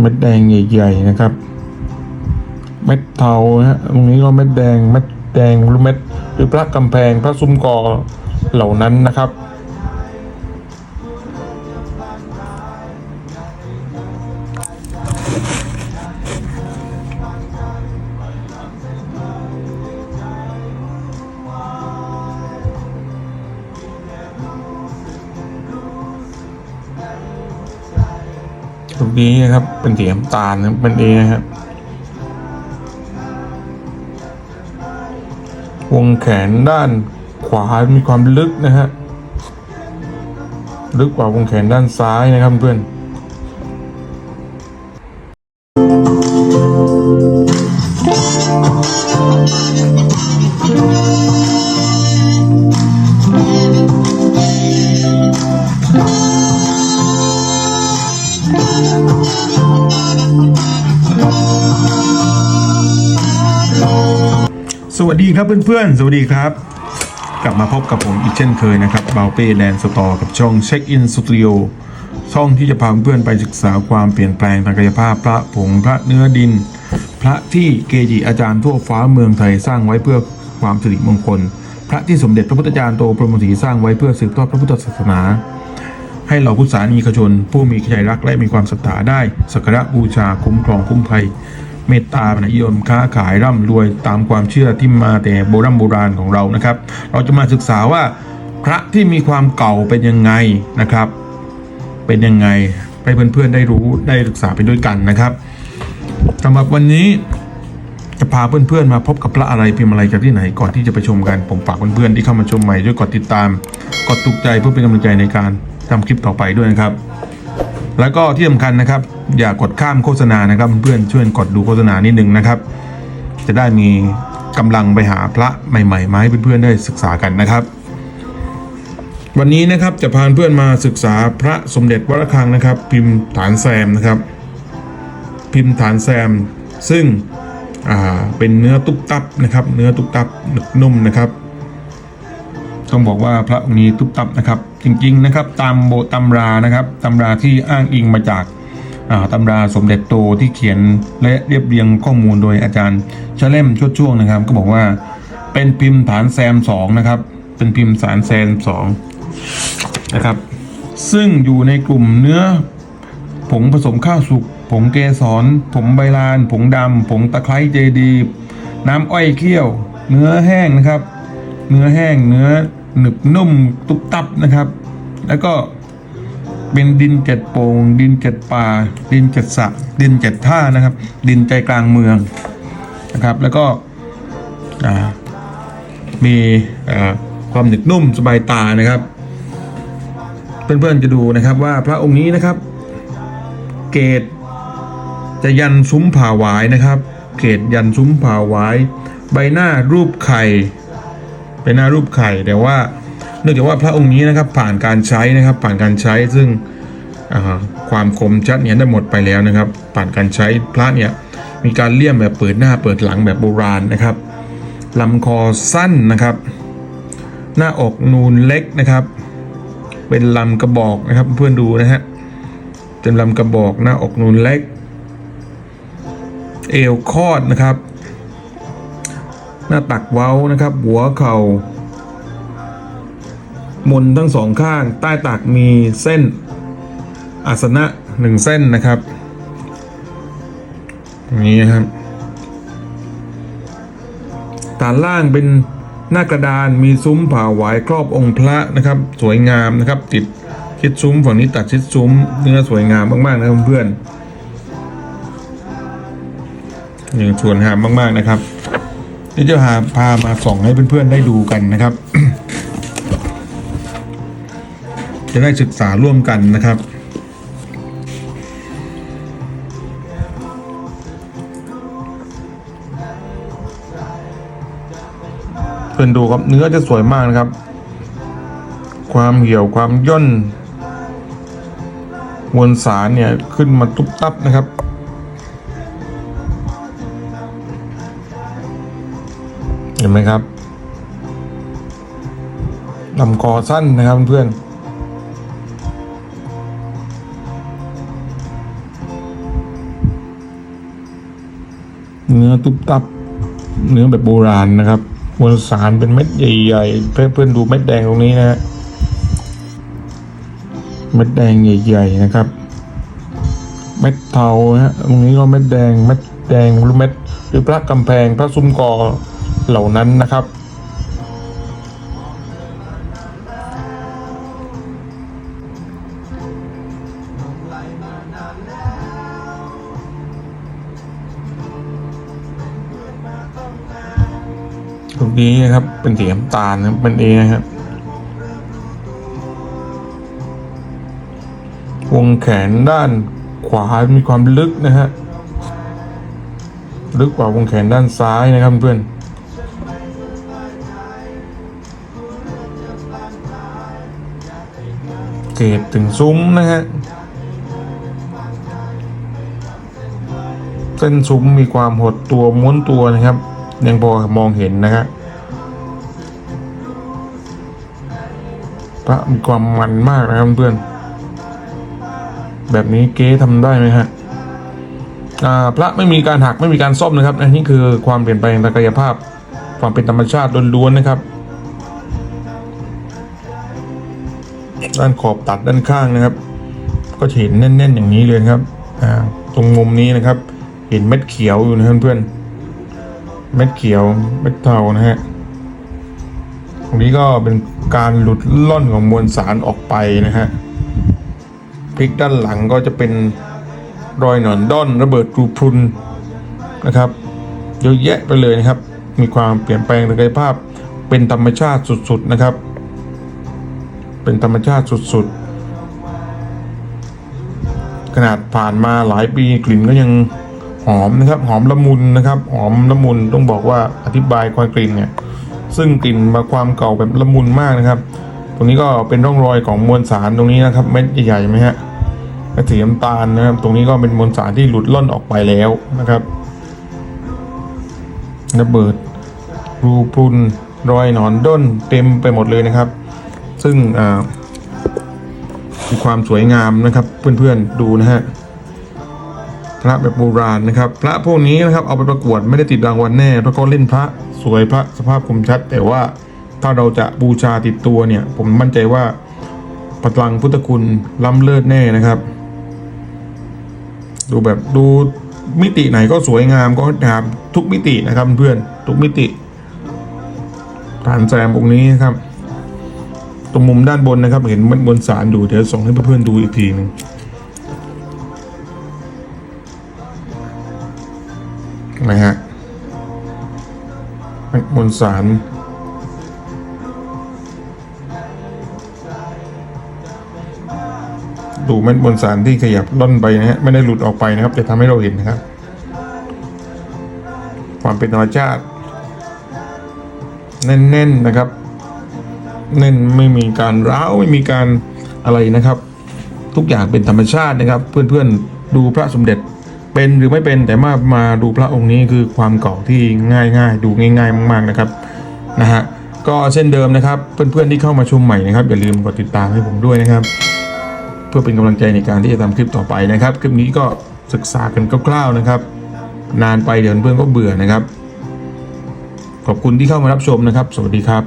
เม็ดแดงใหญ่ๆนะครับ เม็ดเทาฮะตรงนี้ก็เม็ดแดงเม็ดแดงหรือเม็ดหรือพระกำแพงพระซุ้มกอเหล่านั้นนะครับ นี้นะครับ เป็นสีน้ำตาลนะเป็นเอนะครับ วงแขนด้านขวา มีความลึกนะฮะ ลึกกว่าวงแขนด้านซ้ายนะครับเพื่อน ดีครับเพื่อนๆ สวัสดีครับ กลับมาพบกับผมอีกเช่นเคยนะครับเบาเป้แลนด์สตอร์กับช่องเช็คอินสตูดิโอช่องที่จะพาเพื่อนๆไปศึกษาความเปลี่ยนแปลงทางกายภาพพระผงพระเนื้อดิน พระที่เกจิอาจารย์ทั่วฟ้าเมืองไทยสร้างไว้เพื่อความสิริมงคล พระที่สมเด็จพระพุทธจารย์โตพรหมศรีสร้างไว้เพื่อสืบทอดพระพุทธศาสนา ให้เหล่าพุทธศาสนิกชน ผู้มีใจรักและมีความศรัทธาได้สักการะบูชาคุ้มครองคุ้มภัย เมตตาปนิยมค้าขายร่ำรวยตามความเชื่อที่มาแต่โบราณโบราณของเรานะครับ เราจะมาศึกษาว่าพระที่มีความเก่าเป็นยังไงนะครับ เป็นยังไงให้เพื่อนๆได้รู้ได้ศึกษาไปด้วยกันนะครับสำหรับวันนี้จะพาเพื่อนๆมาพบกับพระอะไรพิมพ์อะไรจากที่ไหนก่อนที่จะไปชมกันผมฝากเพื่อนๆที่เข้ามาชมใหม่ด้วยกดติดตาม กดถูกใจเพื่อเป็นกำลังใจในการทำคลิปต่อไปด้วยนะครับ แล้วก็ที่สำคัญนะครับ อย่ากดข้ามโฆษณานะครับ เพื่อนๆช่วยกดดูโฆษณานิดนึงนะครับ จะได้มีกำลังไปหาพระใหม่ๆมาให้เพื่อนๆได้ศึกษากันนะครับ วันนี้นะครับจะพาเพื่อนมาศึกษาพระสมเด็จวัดระฆังนะครับ พิมพ์ฐานแซมนะครับ พิมพ์ฐานแซม ซึ่งเป็นเนื้อตุ๊บตับนะครับ เนื้อตุ๊บตับหนึบนุ่มนะครับ ต้องบอกว่าพระองค์นี้ทุบตับนะครับ จริงๆนะครับตามโบตำรานะครับตำราที่อ้างอิงมาจากาตำราสมเด็จโตที่เขียนและเรียบเรียงข้อมูลโดยอาจารย์ชะเล่มชดช่วงนะครับ ก็บอกว่าเป็นพิมพ์ฐานแซมสองนะครับเป็นพิมพ์ฐานแซมสองนะครับ ซึ่งอยู่ในกลุ่มเนื้อผงผสมข้าวสุกผงเกสรผงใบลาน ผงดำผงตะไคร้เจดี น้ำอ้อยเคี่ยว เนื้อแห้งนะครับ เนื้อแห้งเนื้อ หนึบนุ่มตุบตับนะครับ แล้วก็เป็นดินเจ็ดโป่งดินเจ็ดป่า ดินเจ็ดสะดินเจ็ดท่านะครับ ดินใจกลางเมืองนะครับ แล้วก็มีความหนึบนุ่มสบายตานะครับ เพื่อนๆจะดูนะครับว่าพระองค์นี้นะครับ เกตจะยันซุ้มผ่าหวายนะครับ เกตยันซุ้มผ่าหวาย ใบหน้ารูปไข่ ใบหน้ารูปไข่แต่ว่าเนื่องจากว่าพระองค์นี้นะครับผ่านการใช้นะครับผ่านการใช้ซึ่งความคมชัดเนี่ยได้หมดไปแล้วนะครับ ผ่านการใช้พระเนี่ยมีการเลี่ยมแบบเปิดหน้าเปิดหลังแบบโบราณนะครับลำคอสั้นนะครับ หน้าอกนูนเล็กนะครับ เป็นลำกระบอกนะครับเพื่อนดูนะฮะเป็นลำกระบอกหน้าอกนูนเล็ก เอวคอดนะครับ หน้าตักเว้านะครับ หัวเขา่ามนทั้งสองข้างใต้ตักมีเส้นอาสนะหนึ่งเส้นนะครับอย่างนี้ครับฐานล่างเป็นหน้ากระดานมีซุ้มผ่าหวายครอบองค์พระนะครับ สวยงามนะครับ ติดชิดซุ้มฝั่งนี้ตัดชิดซุ้มเนื้อสวยงามมากๆนะครับเพื่อนๆยังสวยงามมากๆนะครับ นี่จะพาพามาส่องให้เพื่อนๆได้ดูกันนะครับ จะได้ศึกษาร่วมกันนะครับเพื่อนดูครับเนื้อจะสวยมากนะครับ ความเหี่ยวความย่นมวลสารเนี่ยขึ้นมาตุบตับนะครับ ห็นไหมครับลำคอสั้นนะครับเพื่อนเนื้อตุบตับ เนื้อแบบโบราณนะครับมวลสารเป็นเม็ดใหญ่ๆ เพื่อนเพื่อนดูเม็ดแดงตรงนี้นะ เม็ดแดงใหญ่ๆนะครับ เม็ดเทาฮะตรงนี้ก็เม็ดแดง เม็ดแดงหรือเม็ดหรือพระกำแพงพระซุ้มกอ เหล่านั้นนะครับ ตรงนี้นะครับ เป็นสีน้ำตาลนะเป็นเองนะครับ วงแขนด้านขวา มีความลึกนะฮะ ลึกกว่าวงแขนด้านซ้ายนะครับเพื่อน เกตถึงซุ้มนะฮะ เส้นซุ้มมีความหดตัวม้วนตัวนะครับ ยังพอมองเห็นนะฮะพระมีความมันมากนะครับเพื่อน แบบนี้เก๊ทำได้ไหมฮะพระไม่มีการหักไม่มีการซ่อมนะครับอันนี้คือความเปลี่ยนแปลงทางกายภาพ ความเป็นธรรมชาติล้วนๆนะครับ ด้านขอบตัดด้านข้างนะครับ ก็จะเห็นแน่น ๆ อย่างนี้เลยครับตรงมุมนี้นะครับ เห็นเม็ดเขียวอยู่นะเพื่อนๆเม็ดเขียวเม็ดเทานะฮะตรงนี้ก็เป็นการหลุดล่อนของมวลสารออกไปนะฮะพลิกด้านหลังก็จะเป็นรอยหนอนด้อนระเบิดรูพรุนนะครับเยอะแยะไปเลยนะครับ มีความเปลี่ยนแปลงทางกายภาพเป็นธรรมชาติสุดๆนะครับ เป็นธรรมชาติสุดๆ ขนาดผ่านมาหลายปีกลิ่นก็ยังหอมนะครับหอมละมุนนะครับหอมละมุนต้องบอกว่าอธิบายความกลิ่นเนี่ยซึ่งกลิ่นมาความเก่าแบบละมุนมากนะครับ ตรงนี้ก็เป็นร่องรอยของมวลสารตรงนี้นะครับเม็ดใหญ่ๆไหมฮะเม็ดสีน้ำตาลนะครับ ตรงนี้ก็เป็นมวลสารที่หลุดล่อนออกไปแล้วนะครับระเบิดรูพุนรอยหนอนด้นเต็มไปหมดเลยนะครับ ซึ่งมีความสวยงามนะครับเพื่อนๆดูนะฮะพระแบบโบราณนะครับ พระพวกนี้นะครับเอาไปประกวดไม่ได้ติดรางวัลแน่เพราะเขาเล่นพระสวยพระสภาพคมชัด แต่ว่าถ้าเราจะบูชาติดตัวเนี่ย ผมมั่นใจว่าพลังพุทธคุณล้ำเลิศแน่นะครับ ดูแบบดูมิติไหนก็สวยงามก็งามทุกมิตินะครับเพื่อนทุกมิติฐานแซมองค์นี้นะครับ ตรงมุมด้านบนนะครับ เห็นมันบนสารอยู่เดี๋ยวส่งให้เพื่อนๆดูอีกทีหนึ่งนะฮะบนสารดูเม็ดบนสารที่ขยับล่อนไปนะฮะไม่ได้หลุดออกไปนะครับ จะทำให้เราเห็นนะครับ ความเป็นธรรมชาติ แน่นๆนะครับ แน่นไม่มีการร้าวไม่มีการอะไรนะครับ ทุกอย่างเป็นธรรมชาตินะครับ เพื่อนๆดูพระสมเด็จเป็นหรือไม่เป็นแต่มามาดูพระองค์นี้คือความเก่าที่ง่ายๆ ดูง่ายๆมากๆนะครับนะฮะก็เช่นเดิมนะครับ เพื่อนๆที่เข้ามาชมใหม่นะครับอย่าลืมกดติดตามให้ผมด้วยนะครับ เพื่อเป็นกำลังใจในการที่จะทำคลิปต่อไปนะครับ คลิปนี้ก็ศึกษากันคร่าวๆนะครับ นานไปเดี๋ยวเพื่อนๆก็เบื่อนะครับ ขอบคุณที่เข้ามารับชมนะครับ สวัสดีครับ